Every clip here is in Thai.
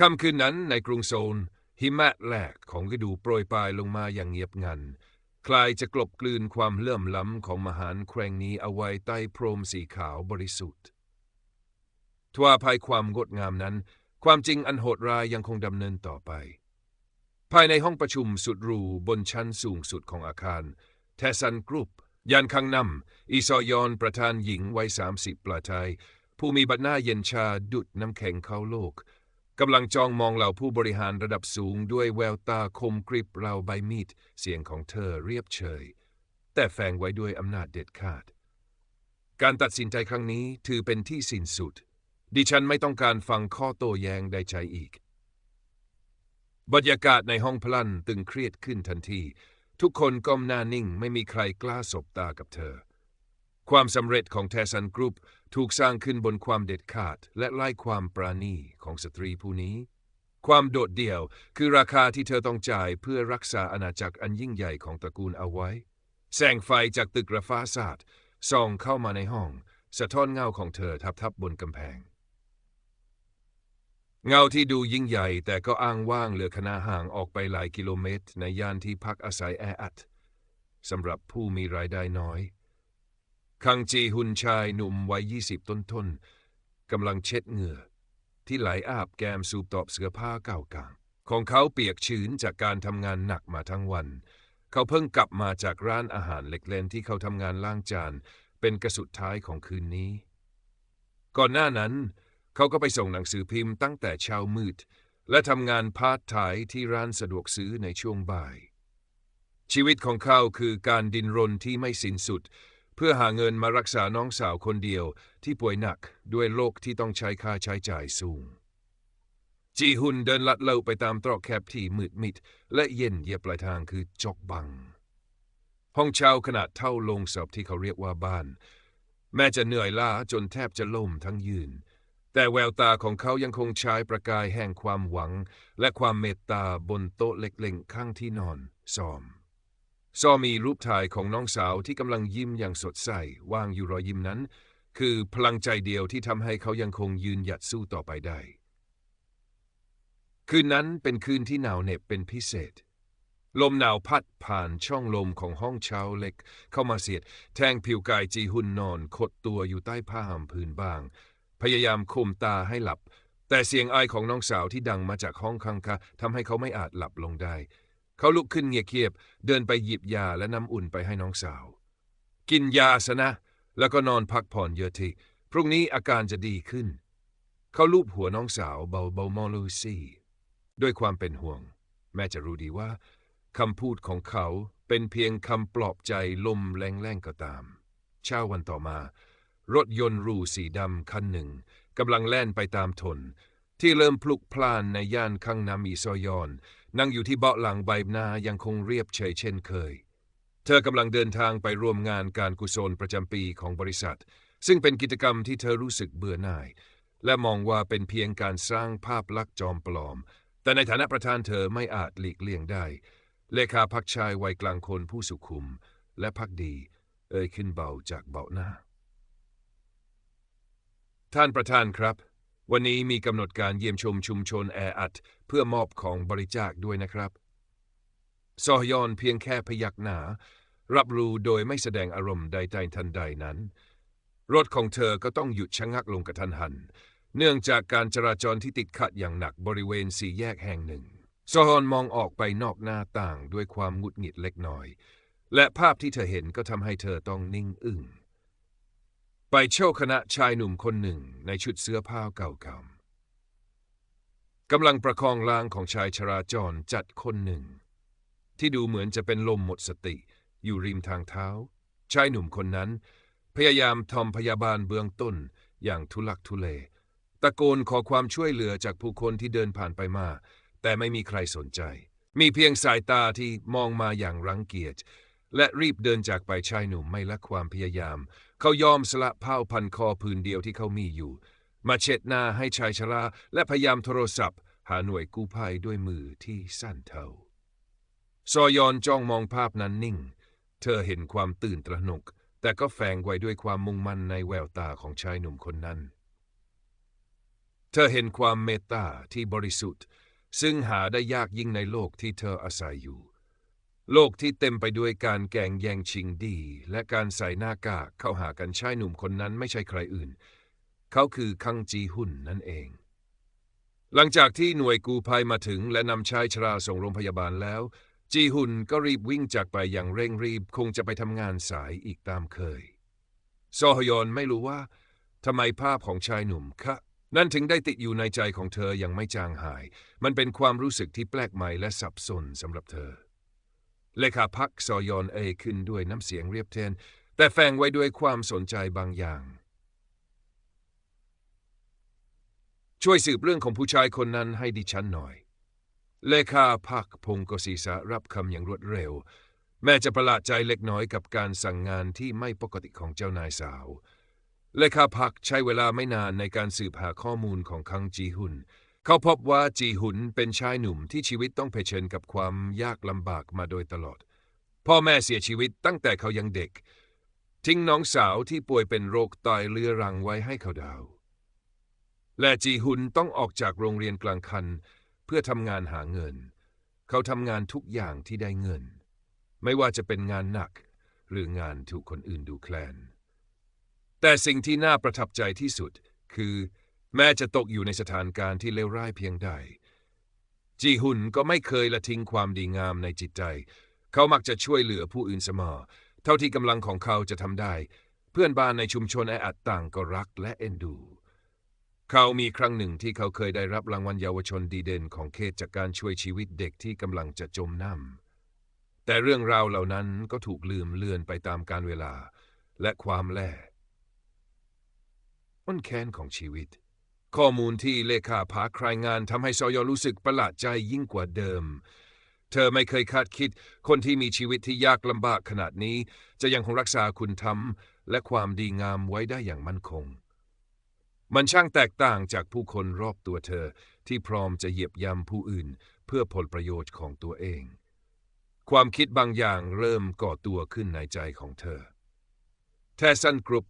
ค่ำคืนนั้นในกรุงโซลหิมะแหลกของฤดูโปรยปลายลงมาอย่างเงียบงัน คลายจะกลบกลืนความเลื่อมล้ำของมหารแครงนี้เอาไว้ใต้พรมสีขาวบริสุทธิ์ ทว่าภายความงดงามนั้น ความจริงอันโหดร้ายยังคงดำเนินต่อไป ภายในห้องประชุมสุดรูบนชั้นสูงสุดของอาคารเทสันกรุ๊ปยันข้างนำอีซอยอนประธานหญิงวัยสามสิบปลาไทยผู้มีบัดหน้าเย็นชาดุดน้ำแข็งเข้าโลก กำลังจ้องมองเหล่าผู้บริหารระดับสูงด้วยแววตาคมกริบราวใบมีดเสียงของเธอเรียบเฉย แต่แฝงไว้ด้วยอำนาจเด็ดขาด การตัดสินใจครั้งนี้ถือเป็นที่สิ้นสุด ดิฉันไม่ต้องการฟังข้อโต้แย้งใดใจอีก บรรยากาศในห้องพลันตึงเครียดขึ้นทันที ทุกคนก้มหน้านิ่งไม่มีใครกล้าสบตากับเธอ ความสำเร็จของเทสันกรุ๊ป ถูกสร้างขึ้นบนความเด็ดขาดและไล่ความปราณีของสตรีผู้นี้ ความโดดเดี่ยวคือราคาที่เธอต้องจ่ายเพื่อรักษาอาณาจักรอันยิ่งใหญ่ของตระกูลเอาไว้ แสงไฟจากตึกระฟ้าศาสตร์ส่องเข้ามาในห้อง สะท้อนเงาของเธอทับทับบนกำแพง เงาที่ดูยิ่งใหญ่แต่ก็อ้างว่างเหลือขนาห่างออกไปหลายกิโลเมตร ในย่านที่พักอาศัยแออัดสำหรับผู้มีรายได้น้อย คังจีหุนชายหนุ่มวัยยี่สิบต้นทนกำลังเช็ดเหงื่อ ที่ไหลอาบแก้มสูบตอบเสื้อผ้าเก่ากางของเขาเปียกชื้นจากการทำงานหนักมาทั้งวัน เขาเพิ่งกลับมาจากร้านอาหารเล็กเล่นที่เขาทำงานล้างจาน เป็นกระสุดท้ายของคืนนี้ ก่อนหน้านั้น เขาก็ไปส่งหนังสือพิมพ์ตั้งแต่เช้ามืด และทำงานพาร์ทไทที่ร้านสะดวกซื้อในช่วงบ่าย ชีวิตของเขาคือการดินรนที่ไม่สิ้นสุด เพื่อหาเงินมารักษาน้องสาวคนเดียวที่ป่วยหนักด้วยโรคที่ต้องใช้ค่าใช้จ่ายสูง จีฮุนเดินลัดเลาไปตามตรอกแคบที่มืดมิด และเย็นเยียบปลายทางคือจอกบัง ห้องเช่าขนาดเท่าโรงศพที่เขาเรียกว่าบ้าน แม้จะเหนื่อยล้าจนแทบจะล่มทั้งยืน แต่แววตาของเขายังคงใช้ประกายแห่งความหวัง และความเมตตาบนโต๊ะเล็กๆข้างที่นอนซ้อม ซอมีรูปถ่ายของน้องสาวที่กำลังยิ้มอย่างสดใสวางอยู่รอยยิ้มนั้น คือพลังใจเดียวที่ทำให้เขายังคงยืนหยัดสู้ต่อไปได้ คืนนั้นเป็นคืนที่หนาวเหน็บเป็นพิเศษ ลมหนาวพัดผ่านช่องลมของห้องเช้าเล็ก เข้ามาเสียด แทงผิวกายจีหุนนอนขดตัวอยู่ใต้ผ้าห่มพื้นบาง พยายามคุมตาให้หลับ แต่เสียงไอของน้องสาวที่ดังมาจากห้องข้างๆทำให้เขาไม่อาจหลับลงได้เขาลุกขึ้นเงียบเคียบ เดินไปหยิบยาและน้ำอุ่นไปให้น้องสาว กินยาซะนะ แล้วก็นอนพักผ่อนเยอะทีพรุ่งนี้อาการจะดีขึ้น เขาลูบหัวน้องสาวเบาๆมอลูซี่ด้วยความเป็นห่วง แม่จะรู้ดีว่าคำพูดของเขาเป็นเพียงคำปลอบใจลมแรงๆก็ตาม เช้าวันต่อมา รถยนต์รูสีดำคันหนึ่งกำลังแล่นไปตามถนนที่เริ่มพลุกพล่านในย่านข้างนามีซอยอน นั่งอยู่ที่เบาะหลังใบหน้ายังคงเรียบเฉยเช่นเคย เธอกำลังเดินทางไปร่วมงานการกุศลประจำปีของบริษัท ซึ่งเป็นกิจกรรมที่เธอรู้สึกเบื่อหน่าย และมองว่าเป็นเพียงการสร้างภาพลักษณ์จอมปลอม แต่ในฐานะประธานเธอไม่อาจหลีกเลี่ยงได้ เลขาพักชายวัยกลางคนผู้สุขุม และพักดี เอ่ยขึ้นเบาจากเบาหน้า ท่านประธานครับ วันนี้มีกำหนดการเยี่ยมชมชุมชนแออัด เพื่อมอบของบริจาคด้วยนะครับ ซอยอนเพียงแค่พยักหน้า รับรู้โดยไม่แสดงอารมณ์ใดๆทันใดนั้น รถของเธอก็ต้องหยุดชะงักลงกระทันหัน เนื่องจากการจราจรที่ติดขัดอย่างหนักบริเวณสี่แยกแห่งหนึ่ง ซอฮอนมองออกไปนอกหน้าต่างด้วยความหงุดหงิดเล็กน้อย และภาพที่เธอเห็นก็ทำให้เธอต้องนิ่งอึ้ง ไปโชคคณะชายหนุ่มคนหนึ่งในชุดเสื้อผ้าเก่าๆกำลังประคองร่างของชายชราจรจัดคนหนึ่ง ที่ดูเหมือนจะเป็นลมหมดสติ อยู่ริมทางเท้า ชายหนุ่มคนนั้น พยายามทอมพยาบาลเบื้องต้นอย่างทุลักทุเล ตะโกนขอความช่วยเหลือจากผู้คนที่เดินผ่านไปมา แต่ไม่มีใครสนใจ มีเพียงสายตาที่มองมาอย่างรังเกียจ และรีบเดินจากไปชายหนุ่มไม่ละความพยายาม เขายอมสละผ้าพันคอพื้นเดียวที่เขามีอยู่ มาเช็ดหน้าให้ชายชราและพยายามโทรศัพท์ หาหน่วยกู้ภัยด้วยมือที่สั้นเท่าซอยอนจ้องมองภาพนั้นนิ่ง เธอเห็นความตื่นตระหนก แต่ก็แฝงไว้ด้วยความมุ่งมั่นในแววตาของชายหนุ่มคนนั้น เธอเห็นความเมตตาที่บริสุทธิ์ ซึ่งหาได้ยากยิ่งในโลกที่เธออาศัยอยู่ โลกที่เต็มไปด้วยการแก่งแย่งชิงดี และการใส่หน้ากากเข้าหากันชายหนุ่มคนนั้นไม่ใช่ใครอื่น เขาคือคังจีหุ่นนั่นเอง หลังจากที่หน่วยกู้ภัยมาถึงและนำชายชราส่งโรงพยาบาลแล้ว จีหุ่นก็รีบวิ่งจากไปอย่างเร่งรีบคงจะไปทำงานสายอีกตามเคยซอฮยอนไม่รู้ว่าทำไมภาพของชายหนุ่มคะนั่นถึงได้ติดอยู่ในใจของเธออย่างไม่จางหาย มันเป็นความรู้สึกที่แปลกใหม่และสับสนสำหรับเธอ เลขาพักซอยอนเอขึ้นด้วยน้ำเสียงเรียบเทนแต่แฝงไว้ด้วยความสนใจบางอย่าง ช่วยสืบเรื่องของผู้ชายคนนั้นให้ดิฉันหน่อย เลขาพักพงกศีษะรับคำอย่างรวดเร็ว แม้จะประหลาดใจเล็กน้อยกับการสั่งงานที่ไม่ปกติของเจ้านายสาว เลขาพักใช้เวลาไม่นานในการสืบหาข้อมูลของคังจีหุน เขาพบว่าจีหุนเป็นชายหนุ่มที่ชีวิตต้องเผชิญกับความยากลำบากมาโดยตลอด พ่อแม่เสียชีวิตตั้งแต่เขายังเด็ก ทิ้งน้องสาวที่ป่วยเป็นโรคตายเรื้อรังไว้ให้เขาดาว และจีหุนต้องออกจากโรงเรียนกลางคัน เพื่อทำงานหาเงิน เขาทำงานทุกอย่างที่ได้เงิน ไม่ว่าจะเป็นงานหนัก หรืองานถูกคนอื่นดูแคลน แต่สิ่งที่น่าประทับใจที่สุดคือ แม้จะตกอยู่ในสถานการณ์ที่เลวร้ายเพียงใด จีหุนก็ไม่เคยละทิ้งความดีงามในจิตใจ เขามักจะช่วยเหลือผู้อื่นเสมอ เท่าที่กำลังของเขาจะทำได้ เพื่อนบ้านในชุมชนแออัดต่างก็รักและเอ็นดู เขามีครั้งหนึ่งที่เขาเคยได้รับรางวัลเยาวชนดีเด่นของเขตจากการช่วยชีวิตเด็กที่กำลังจะจมน้ำแต่เรื่องราวเหล่านั้นก็ถูกลืมเลือนไปตามกาลเวลา และความแล่อ้นแค้นของชีวิต ข้อมูลที่เลขาพาครายงานทำให้ซอยอรู้สึกประหลาดใจยิ่งกว่าเดิม เธอไม่เคยคาดคิด คนที่มีชีวิตที่ยากลำบากขนาดนี้ จะยังคงรักษาคุณธรรม และความดีงามไว้ได้อย่างมั่นคง มันช่างแตกต่างจากผู้คนรอบตัวเธอที่พร้อมจะเหยียบย่ำผู้อื่น เพื่อผลประโยชน์ของตัวเอง ความคิดบางอย่างเริ่มก่อตัวขึ้นในใจของเธอแทสันกรุ๊ป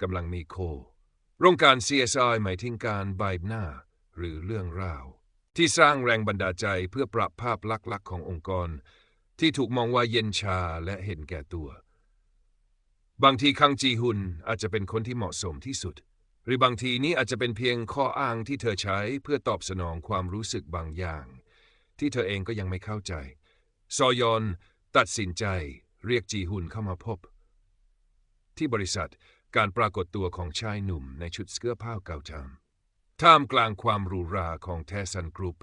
กำลังมีโค โรงการ CSI หมายถึงการใบหน้า หรือเรื่องราว ที่สร้างแรงบันดาลใจเพื่อปรับภาพลักษณ์ขององค์กร ที่ถูกมองว่าเย็นชาและเห็นแก่ตัว บางทีคังจีฮุนอาจจะเป็นคนที่เหมาะสมที่สุด หรือบางทีนี้อาจจะเป็นเพียงข้ออ้างที่เธอใช้เพื่อตอบสนองความรู้สึกบางอย่าง ที่เธอเองก็ยังไม่เข้าใจ ซอยอนตัดสินใจเรียกจีฮุนเข้ามาพบ ที่บริษัท การปรากฏตัวของชายหนุ่มในชุดเสื้อผ้าเก่าจำท่ามกลางความหรูหราของแทสันกรุ๊ป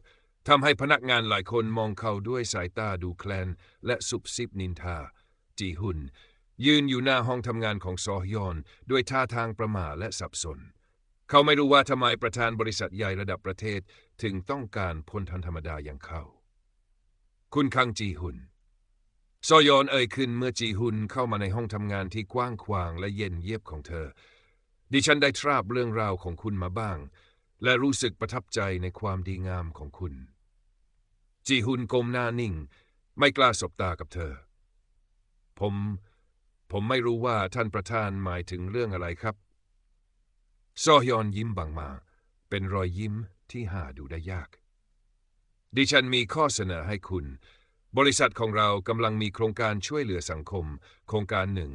ทำให้พนักงานหลายคนมองเขาด้วยสายตาดูแคลน และสุบซิบนินทา จีหุน ยืนอยู่หน้าห้องทำงานของซอยอน ด้วยท่าทางประหม่าและสับสน เขาไม่รู้ว่าทำไมประธานบริษัทใหญ่ระดับประเทศถึงต้องการพลทันธรรมดาอย่างเขา คุณคังจีหุน ซอยอนเอ่ยขึ้นเมื่อจีฮุนเข้ามาในห้องทำงานที่กว้างขวางและเย็นเยียบของเธอ ดิฉันได้ทราบเรื่องราวของคุณมาบ้าง และรู้สึกประทับใจในความดีงามของคุณ จีฮุนก้มหน้านิ่ง ไม่กล้าสบตากับเธอ ผม ผมไม่รู้ว่าท่านประธานหมายถึงเรื่องอะไรครับซอยอนยิ้มบางมา เป็นรอยยิ้มที่หาดูได้ยาก ดิฉันมีข้อเสนอให้คุณ บริษัทของเรากำลังมีโครงการช่วยเหลือสังคม โครงการหนึ่ง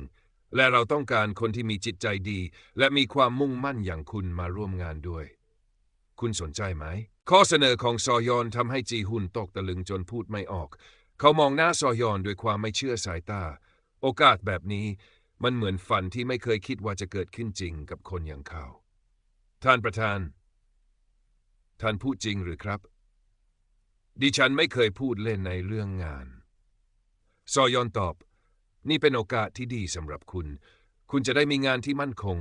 และเราต้องการคนที่มีจิตใจดี และมีความมุ่งมั่นอย่างคุณมาร่วมงานด้วย คุณสนใจไหม ข้อเสนอของซอยอนทำให้จีฮุนตกตะลึงจนพูดไม่ออก เขามองหน้าซอยอนด้วยความไม่เชื่อสายตา โอกาสแบบนี้ มันเหมือนฝันที่ไม่เคยคิดว่าจะเกิดขึ้นจริงกับคนอย่างเขา ท่านประธาน ท่านพูดจริงหรือครับ ดิฉันไม่เคยพูดเล่นในเรื่องงาน ซอยอนตอบ นี่เป็นโอกาสที่ดีสำหรับคุณ คุณจะได้มีงานที่มั่นคง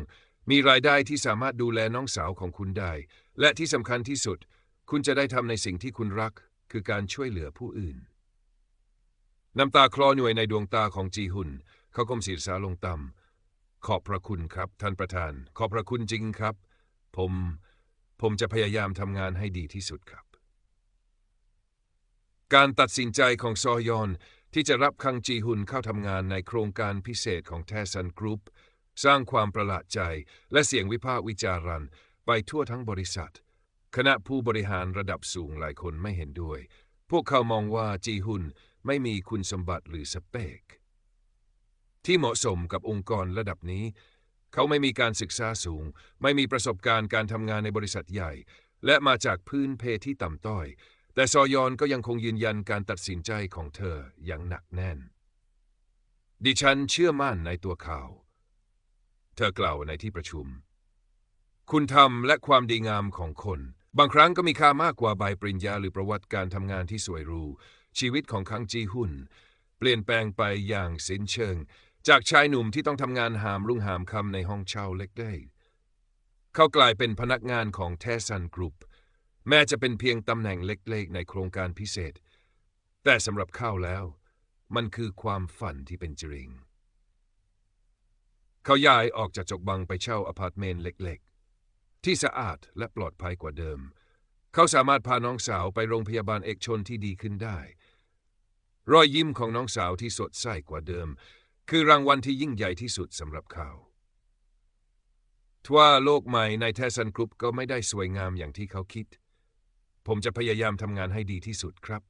มีรายได้ที่สามารถดูแลน้องสาวของคุณได้ และที่สำคัญที่สุด คุณจะได้ทำในสิ่งที่คุณรัก คือการช่วยเหลือผู้อื่น น้ำตาคลอหน่วยในดวงตาของจีหุน เขาก้มศีรษะลงต่ำขอบพระคุณครับ ท่านประธาน ขอบพระคุณจริงครับ ผม ผมจะพยายามทำงานให้ดีที่สุดครับ การตัดสินใจของซอยอน ที่จะรับคังจีฮุนเข้าทำงานในโครงการพิเศษของแทสันกรุ๊ปสร้างความประหลาดใจและเสียงวิพากษ์วิจารันไปทั่วทั้งบริษัท คณะผู้บริหารระดับสูงหลายคนไม่เห็นด้วย พวกเขามองว่าจีฮุนไม่มีคุณสมบัติหรือสเปก ที่เหมาะสมกับองค์กรระดับนี้ เขาไม่มีการศึกษาสูง ไม่มีประสบการณ์การทำงานในบริษัทใหญ่ และมาจากพื้นเพที่ต่ำต้อย แต่ซอยอนก็ยังคงยืนยันการตัดสินใจของเธออย่างหนักแน่น ดิฉันเชื่อมั่นในตัวเขาเธอกล่าวในที่ประชุม คุณธรรมและความดีงามของคน บางครั้งก็มีค่ามากกว่าใบปริญญาหรือประวัติการทำงานที่สวยรูชีวิตของคังจีหุนเปลี่ยนแปลงไปอย่างสิ้นเชิง จากชายหนุ่มที่ต้องทำงานหามรุ่งหามคำในห้องเช่าเล็กได้ เขากลายเป็นพนักงานของเทสันกรุ๊ป แม้จะเป็นเพียงตำแหน่งเล็กๆ ในโครงการพิเศษ แต่สำหรับเขาแล้ว มันคือความฝันที่เป็นจริง เขาย้ายออกจากจกบังไปเช่าอพาร์ตเมนต์เล็กๆ ที่สะอาดและปลอดภัยกว่าเดิม เขาสามารถพาน้องสาวไปโรงพยาบาลเอกชนที่ดีขึ้นได้ รอยยิ้มของน้องสาวที่สดใสกว่าเดิม คือรางวัลที่ยิ่งใหญ่ที่สุดสำหรับเขาทว่าโลกใหม่ในเทสันกรุ๊ปก็ไม่ได้สวยงามอย่างที่เขาคิด ผมจะพยายามทำงานให้ดีที่สุดครับ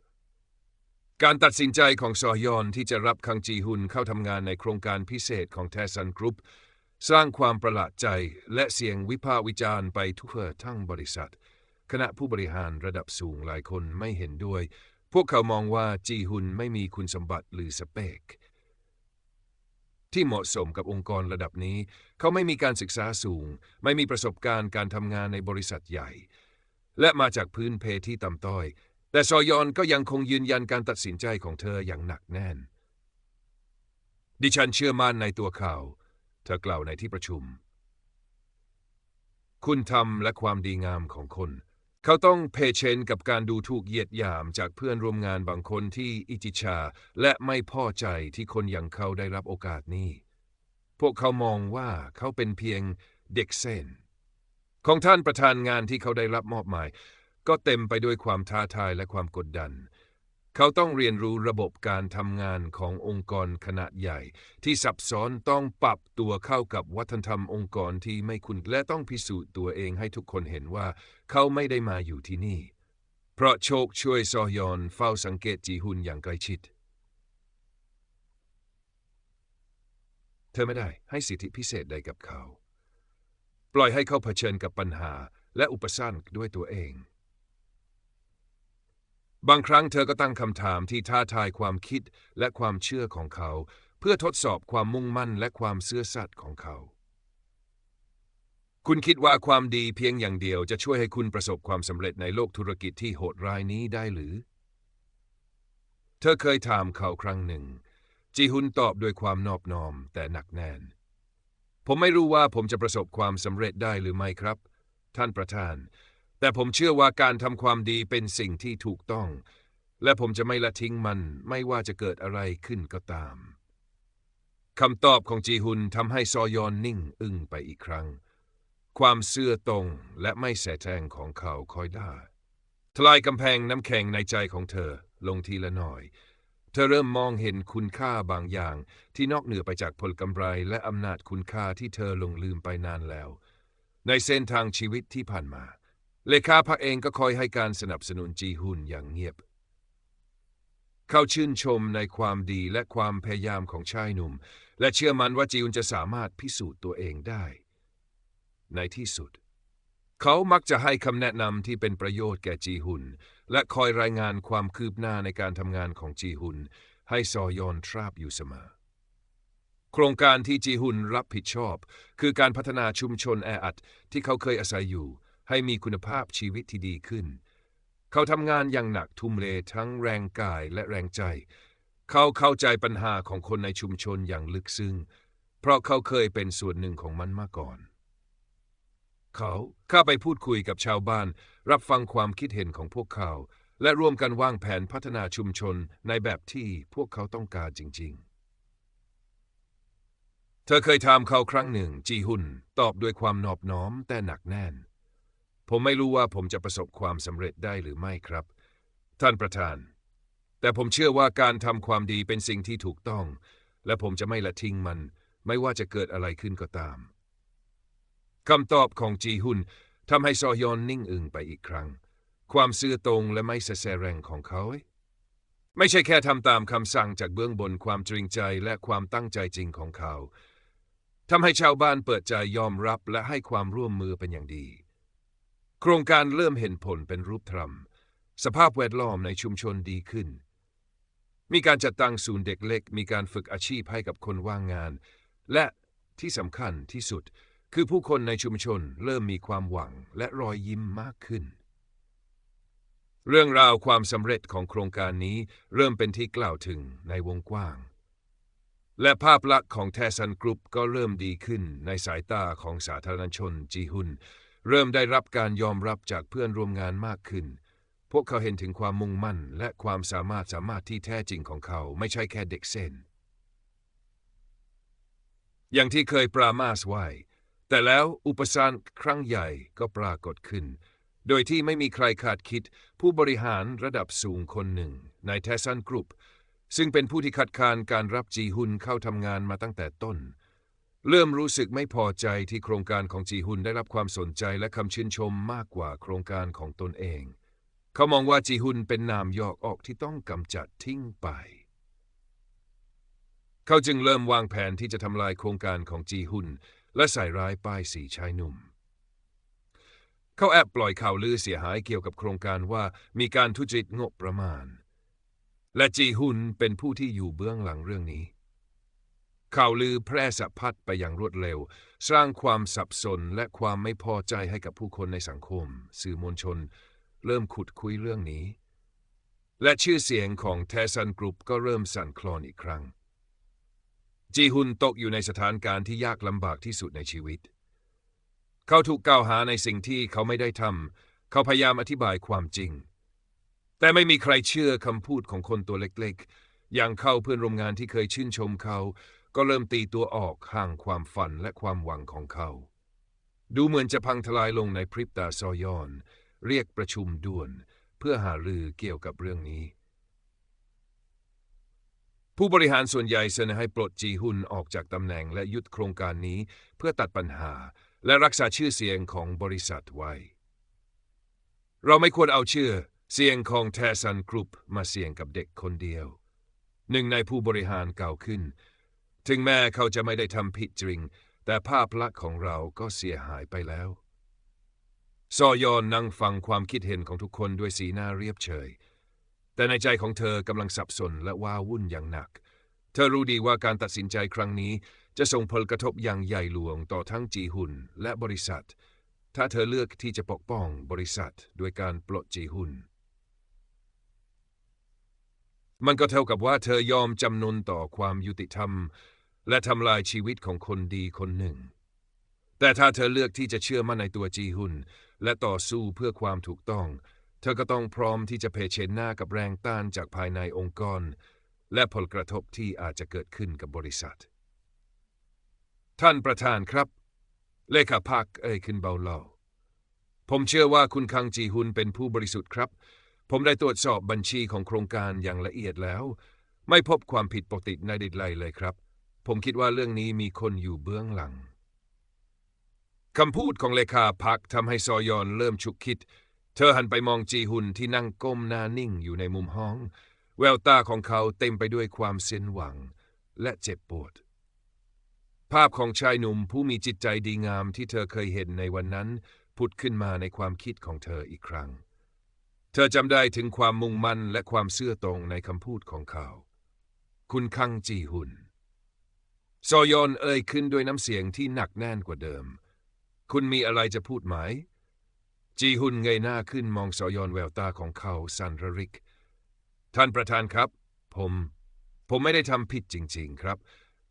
การตัดสินใจของซอยอนที่จะรับคังจีฮุนเข้าทำงานในโครงการพิเศษของเทสันกรุ๊ปสร้างความประหลาดใจและเสียงวิพากษ์วิจารณ์ไปทั่วทั้งบริษัท คณะผู้บริหารระดับสูงหลายคนไม่เห็นด้วย พวกเขามองว่าจีฮุนไม่มีคุณสมบัติหรือสเปกที่เหมาะสมกับองค์กรระดับนี้ เขาไม่มีการศึกษาสูง ไม่มีประสบการณ์การทำงานในบริษัทใหญ่ และมาจากพื้นเพที่ต่ำต้อย แต่ซอยอนก็ยังคงยืนยันการตัดสินใจของเธออย่างหนักแน่น ดิฉันเชื่อมั่นในตัวเขา เธอกล่าวในที่ประชุม คุณธรรมและความดีงามของคน เขาต้องเพเชนกับการดูถูกเหยียดหยามจากเพื่อนร่วมงานบางคนที่อิจิชา และไม่พอใจที่คนอย่างเขาได้รับโอกาสนี้ พวกเขามองว่าเขาเป็นเพียงเด็กเส้น ของท่านประธานงานที่เขาได้รับมอบหมาย ก็เต็มไปด้วยความท้าทายและความกดดัน เขาต้องเรียนรู้ระบบการทำงานขององค์กรขนาดใหญ่ ที่ซับซ้อนต้องปรับตัวเข้ากับวัฒนธรรมองค์กรที่ไม่คุ้นและต้องพิสูจน์ตัวเองให้ทุกคนเห็นว่าเขาไม่ได้มาอยู่ที่นี่ เพราะโชคช่วยซอยอนเฝ้าสังเกตจีฮุนอย่างใกล้ชิดเธอไม่ได้ให้สิทธิพิเศษใดกับเขา ปล่อยให้เขาเผชิญกับปัญหาและอุปสรรคด้วยตัวเอง บางครั้งเธอก็ตั้งคำถามที่ท้าทายความคิดและความเชื่อของเขา เพื่อทดสอบความมุ่งมั่นและความเสื่อสัตย์ของเขา คุณคิดว่าความดีเพียงอย่างเดียวจะช่วยให้คุณประสบความสำเร็จในโลกธุรกิจที่โหดร้ายนี้ได้หรือ เธอเคยถามเขาครั้งหนึ่งจีฮุนตอบด้วยความนอบน้อมแต่หนักแน่น ผมไม่รู้ว่าผมจะประสบความสำเร็จได้หรือไม่ครับ ท่านประธาน แต่ผมเชื่อว่าการทำความดีเป็นสิ่งที่ถูกต้อง และผมจะไม่ละทิ้งมันไม่ว่าจะเกิดอะไรขึ้นก็ตามคำตอบของจีฮุนทำให้ซอยอนนิ่งอึ้งไปอีกครั้ง ความเสื่อตรงและไม่แสแทงของเขาคอยได้ทลายกำแพงน้ำแข็งในใจของเธอลงทีละหน่อย ธอเริ่มมองเห็นคุณค่าบางอย่าง ที่นอกเหนือไปจากผลกำไรและอำนาจคุณค่าที่เธอลงลืมไปนานแล้ว ในเส้นทางชีวิตที่ผ่านมา เลขาพักเองก็คอยให้การสนับสนุนจีฮุนอย่างเงียบ เขาชื่นชมในความดีและความพยายามของชายหนุ่ม และเชื่อมั่นว่าจีฮุนจะสามารถพิสูจน์ตัวเองได้ ในที่สุด เขามักจะให้คำแนะนำที่เป็นประโยชน์แก่จีฮุน และคอยรายงานความคืบหน้าในการทำงานของจีฮุน ให้ซอยอนทราบอยู่เสมอ โครงการที่จีฮุนรับผิดชอบ คือการพัฒนาชุมชนแออัดที่เขาเคยอาศัยอยู่ ให้มีคุณภาพชีวิตที่ดีขึ้น เขาทำงานอย่างหนักทุ่มเททั้งแรงกายและแรงใจ เขาเข้าใจปัญหาของคนในชุมชนอย่างลึกซึ้งเพราะเขาเคยเป็นส่วนหนึ่งของมันมาก่อน เขาข้าไปพูดคุยกับชาวบ้าน รับฟังความคิดเห็นของพวกเขา และร่วมกันวางแผนพัฒนาชุมชนในแบบที่พวกเขาต้องการจริง ๆ เธอเคยถามเขาครั้งหนึ่ง จีฮุนตอบด้วยความนอบน้อมแต่หนักแน่น ผมไม่รู้ว่าผมจะประสบความสำเร็จได้หรือไม่ครับ ท่านประธาน แต่ผมเชื่อว่าการทำความดีเป็นสิ่งที่ถูกต้อง และผมจะไม่ละทิ้งมัน ไม่ว่าจะเกิดอะไรขึ้นก็ตาม คำตอบของจีฮุนทำให้ซอยอนนิ่งอึงไปอีกครั้ง ความซื่อตรงและไม่เสแสแรงของเขา ไม่ใช่แค่ทำตามคำสั่งจากเบื้องบนความจริงใจและความตั้งใจจริงของเขาทำให้ชาวบ้านเปิดใจยอมรับและให้ความร่วมมือเป็นอย่างดี โครงการเริ่มเห็นผลเป็นรูปธรรม สภาพแวดล้อมในชุมชนดีขึ้น มีการจัดตั้งศูนย์เด็กเล็ก มีการฝึกอาชีพให้กับคนว่างงาน และที่สำคัญที่สุด คือผู้คนในชุมชนเริ่มมีความหวังและรอยยิ้มมากขึ้น เรื่องราวความสำเร็จของโครงการนี้เริ่มเป็นที่กล่าวถึงในวงกว้าง และภาพลักษณ์ของแทซันกรุ๊ปก็เริ่มดีขึ้นในสายตาของสาธารณชนจีฮุน เริ่มได้รับการยอมรับจากเพื่อนร่วมงานมากขึ้น พวกเขาเห็นถึงความมุ่งมั่น และความสามารถสามารถที่แท้จริงของเขาไม่ใช่แค่เด็กเส้น อย่างที่เคยปรามาสไว้ แต่แล้วอุปสรรคครั้งใหญ่ก็ปรากฏขึ้น โดยที่ไม่มีใครคาดคิดผู้บริหารระดับสูงคนหนึ่งในเทสันกรุ๊ปซึ่งเป็นผู้ที่คัดค้านการรับจีฮุนเข้าทำงานมาตั้งแต่ต้น เริ่มรู้สึกไม่พอใจที่โครงการของจีฮุนได้รับความสนใจและคำชื่นชมมากกว่าโครงการของตนเอง เขามองว่าจีฮุนเป็นนามยอกออกที่ต้องกำจัดทิ้งไป เขาจึงเริ่มวางแผนที่จะทำลายโครงการของจีฮุน และใส่ร้ายป้ายสีชายหนุ่ม เขาแอบปล่อยข่าวลือเสียหายเกี่ยวกับโครงการว่ามีการทุจริตงบประมาณ และจีฮุนเป็นผู้ที่อยู่เบื้องหลังเรื่องนี้ ข่าวลือแพร่สะพัดไปอย่างรวดเร็ว สร้างความสับสนและความไม่พอใจให้กับผู้คนในสังคม สื่อมวลชน เริ่มขุดคุยเรื่องนี้ และชื่อเสียงของเทสันกรุ๊ปก็เริ่มสั่นคลอนอีกครั้ง จีฮุนตกอยู่ในสถานการณ์ที่ยากลำบากที่สุดในชีวิต เขาถูกกล่าวหาในสิ่งที่เขาไม่ได้ทำ เขาพยายามอธิบายความจริง แต่ไม่มีใครเชื่อคำพูดของคนตัวเล็กๆ อย่างเขาเพื่อนร่วมงานที่เคยชื่นชมเขา ก็เริ่มตีตัวออกห่างความฝันและความหวังของเขา ดูเหมือนจะพังทลายลงในพริบตาซอยอน เรียกประชุมด่วน เพื่อหารือเกี่ยวกับเรื่องนี้ ผู้บริหารส่วนใหญ่เสนอให้ปลดจีฮุนออกจากตำแหน่งและยุดโครงการนี้เพื่อตัดปัญหา และรักษาชื่อเสียงของบริษัทไว้ เราไม่ควรเอาชื่อเสียงของแทสันกรุ๊ปมาเสี่ยงกับเด็กคนเดียว หนึ่งในผู้บริหารเก่าขึ้น ถึงแม้เขาจะไม่ได้ทำผิดจริง แต่ภาพลักษณ์ของเราก็เสียหายไปแล้วซอยอนนั่งฟังความคิดเห็นของทุกคนด้วยสีหน้าเรียบเฉย แต่ในใจของเธอกำลังสับสนและว้าวุ่นอย่างหนัก เธอรู้ดีว่าการตัดสินใจครั้งนี้จะส่งผลกระทบอย่างใหญ่หลวงต่อทั้งจีฮุนและบริษัท ถ้าเธอเลือกที่จะปกป้องบริษัทด้วยการปลดจีฮุนมันก็เท่ากับว่าเธอยอมจำนนต่อความยุติธรรม และทำลายชีวิตของคนดีคนหนึ่ง แต่ถ้าเธอเลือกที่จะเชื่อมั่นในตัวจีฮุนและต่อสู้เพื่อความถูกต้อง เธอก็ต้องพร้อมที่จะเผชิญหน้ากับแรงต้านจากภายในองค์กร และผลกระทบที่อาจจะเกิดขึ้นกับบริษัท ท่านประธานครับ เลขาพักเอ่ยขึ้นเบาเล่าผมเชื่อว่าคุณคังจีฮุนเป็นผู้บริสุทธิ์ครับ ผมได้ตรวจสอบบัญชีของโครงการอย่างละเอียดแล้ว ไม่พบความผิดปกติในใดๆเลยครับ ผมคิดว่าเรื่องนี้มีคนอยู่เบื้องหลังคำพูดของเลขาพักทำให้ซอยอนเริ่มฉุกคิด เธอหันไปมองจีฮุนที่นั่งก้มหน้านิ่งอยู่ในมุมห้อง แววตาของเขาเต็มไปด้วยความเส้นหวัง และเจ็บปวด ภาพของชายหนุ่มผู้มีจิตใจดีงามที่เธอเคยเห็นในวันนั้น ผุดขึ้นมาในความคิดของเธออีกครั้ง เธอจำได้ถึงความมุ่งมั่นและความเสื่อตรงในคำพูดของเขา คุณคังจีฮุนซอยอนเอ่ยขึ้นด้วยน้ำเสียงที่หนักแน่นกว่าเดิม คุณมีอะไรจะพูดไหม จีฮุนเงยหน้าขึ้นมองซอยอนแววตาของเขาสันระริก ท่านประธานครับ ผม ผมไม่ได้ทำผิดจริง ๆครับ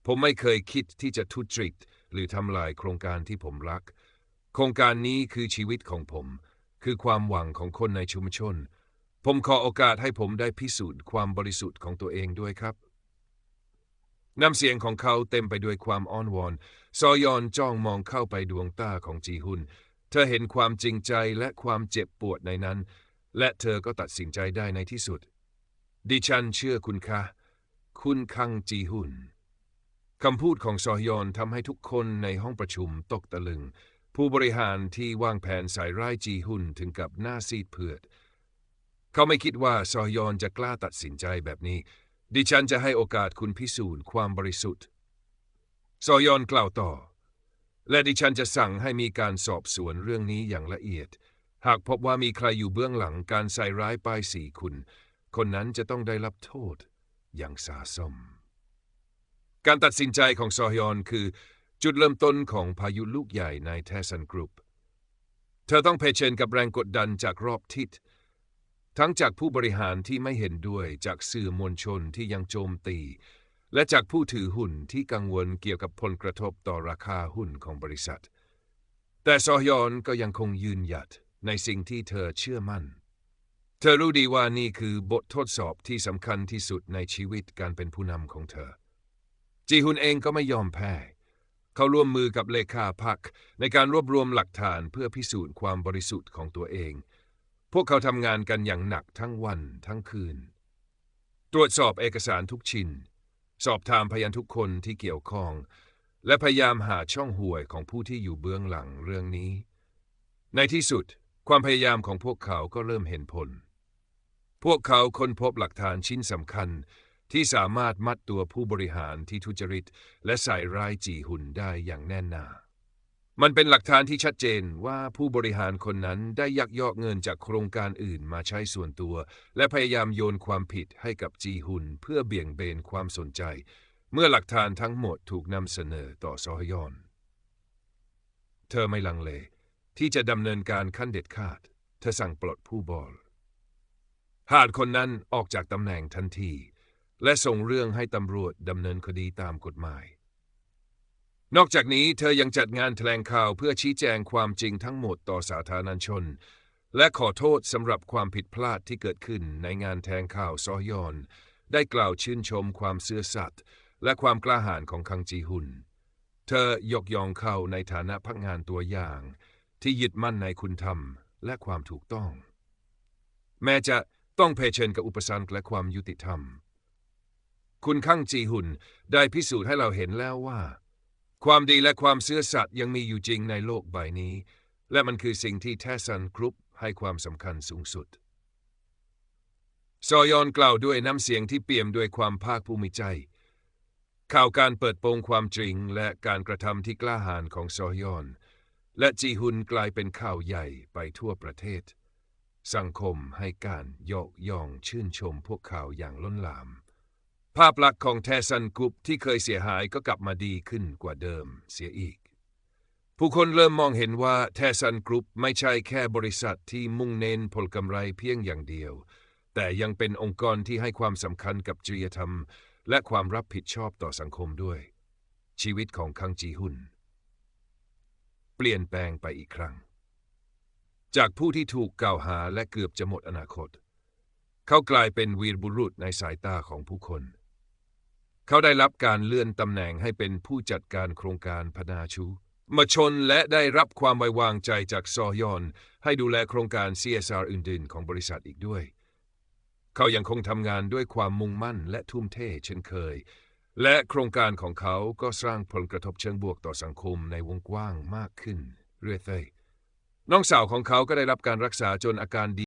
ผมไม่เคยคิดที่จะทุจริต หรือทำลายโครงการที่ผมรัก โครงการนี้คือชีวิตของผม คือความหวังของคนในชุมชน ผมขอโอกาสให้ผมได้พิสูจน์ความบริสุทธิ์ของตัวเองด้วยครับน้ำเสียงของเขาเต็มไปด้วยความอ้อนวอน ซอยอนจ้องมองเข้าไปดวงตาของจีฮุน ธอเห็นความจริงใจและความเจ็บปวดในนั้น และเธอก็ตัดสินใจได้ในที่สุด ดิฉันเชื่อคุณคะ คุณคังจีฮุนคำพูดของซอยอนทำให้ทุกคนในห้องประชุมตกตะลึง ผู้บริหารที่วางแผนใส่ร้ายจีฮุนถึงกับหน้าซีดเผือด เขาไม่คิดว่าซอยอนจะกล้าตัดสินใจแบบนี้ ดิฉันจะให้โอกาสคุณพิสูจน์ความบริสุทธิ์ซอยอนกล่าวต่อ และดิฉันจะสั่งให้มีการสอบสวนเรื่องนี้อย่างละเอียด หากพบว่ามีใครอยู่เบื้องหลังการใส่ร้ายป้ายสีคุณ คนนั้นจะต้องได้รับโทษอย่างสาสม การตัดสินใจของซอฮยอนคือ จุดเริ่มต้นของพายุลูกใหญ่ในเทสันกรุ๊ปเธอต้องเผชิญกับแรงกดดันจากรอบทิศ ทั้งจากผู้บริหารที่ไม่เห็นด้วยจากสื่อมวลชนที่ยังโจมตี และจากผู้ถือหุ้นที่กังวลเกี่ยวกับผลกระทบต่อราคาหุ้นของบริษัท แต่ซอยอนก็ยังคงยืนหยัดในสิ่งที่เธอเชื่อมั่น เธอรู้ดีว่านี่คือบททดสอบที่สำคัญที่สุดในชีวิตการเป็นผู้นำของเธอ จีฮุนเองก็ไม่ยอมแพ้ เขาร่วมมือกับเลขาพักในการรวบรวมหลักฐานเพื่อพิสูจน์ความบริสุทธิ์ของตัวเอง พวกเขาทำงานกันอย่างหนักทั้งวันทั้งคืน ตรวจสอบเอกสารทุกชิ้น สอบถามพยานทุกคนที่เกี่ยวข้อง และพยายามหาช่องห่วยของผู้ที่อยู่เบื้องหลังเรื่องนี้ ในที่สุด ความพยายามของพวกเขาก็เริ่มเห็นผล พวกเขาค้นพบหลักฐานชิ้นสำคัญที่สามารถมัดตัวผู้บริหารที่ทุจริต และใส่ร้ายจีหุนได้อย่างแน่นหนา มันเป็นหลักฐานที่ชัดเจนว่าผู้บริหารคนนั้นได้ยักยอกเงินจากโครงการอื่นมาใช้ส่วนตัว และพยายามโยนความผิดให้กับจีหุนเพื่อเบี่ยงเบนความสนใจ เมื่อหลักฐานทั้งหมดถูกนำเสนอต่อซอยอน เธอไม่ลังเล ที่จะดำเนินการขั้นเด็ดขาด เธอสั่งปลดผู้บอลหาดคนนั้นออกจากตำแหน่งทันที และส่งเรื่องให้ตำรวจดำเนินคดีตามกฎหมาย นอกจากนี้เธอยังจัดงานแถลงข่าวเพื่อชี้แจงความจริงทั้งหมดต่อสาธารณชน และขอโทษสำหรับความผิดพลาดที่เกิดขึ้นในงานแถลงข่าวซอยอน ได้กล่าวชื่นชมความเสื่อสัตย์และความกล้าหาญของคังจีฮุน เธอยกย่องเขาในฐานะพักงานตัวอย่าง ที่ยึดมั่นในคุณธรรมและความถูกต้อง แม้จะต้องเผชิญกับอุปสรรคและความยุติธรรม คุณข้งจีหุนได้พิสูจน์ให้เราเห็นแล้วว่า ความดีและความเสื่อสัตย์ยังมีอยู่จริงในโลกใบนี้ และมันคือสิ่งที่แทสันกรุ๊ปให้ความสำคัญสูงสุด ซอยอนกล่าวด้วยน้ำเสียงที่เปี่ยมด้วยความภาคภูมิใจ ข่าวการเปิดโปงความจริงและการกระทำที่กล้าหาญของซอยอน และจีฮุนกลายเป็นข่าวใหญ่ไปทั่วประเทศ สังคมให้การยกย่องชื่นชมพวกเขาอย่างล้นหลาม ภาพลักษณ์ของแทสันกรุ๊ปที่เคยเสียหายก็กลับมาดีขึ้นกว่าเดิมเสียอีก ผู้คนเริ่มมองเห็นว่าแทสันกรุ๊ปไม่ใช่แค่บริษัทที่มุ่งเน้นผลกำไรเพียงอย่างเดียว แต่ยังเป็นองค์กรที่ให้ความสำคัญกับจริยธรรม และความรับผิดชอบต่อสังคมด้วย ชีวิตของคังจีฮุนเปลี่ยนแปลงไปอีกครั้ง จากผู้ที่ถูกกล่าวหาและเกือบจะหมดอนาคต เขากลายเป็นวีรบุรุษในสายตาของผู้คน เขาได้รับการเลื่อนตำแหน่งให้เป็นผู้จัดการโครงการพนาชู มาชนและได้รับความไว้วางใจจากซอยอน ให้ดูแลโครงการ CSR อื่นๆ ของบริษัทอีกด้วย เขายังคงทำงานด้วยความมุ่งมั่นและทุ่มเทเช่นเคย และโครงการของเขาก็สร้างผลกระทบเชิงบวกต่อสังคมในวงกว้างมากขึ้นเรื่อยๆน้องสาวของเขาก็ได้รับการรักษาจนอาการดี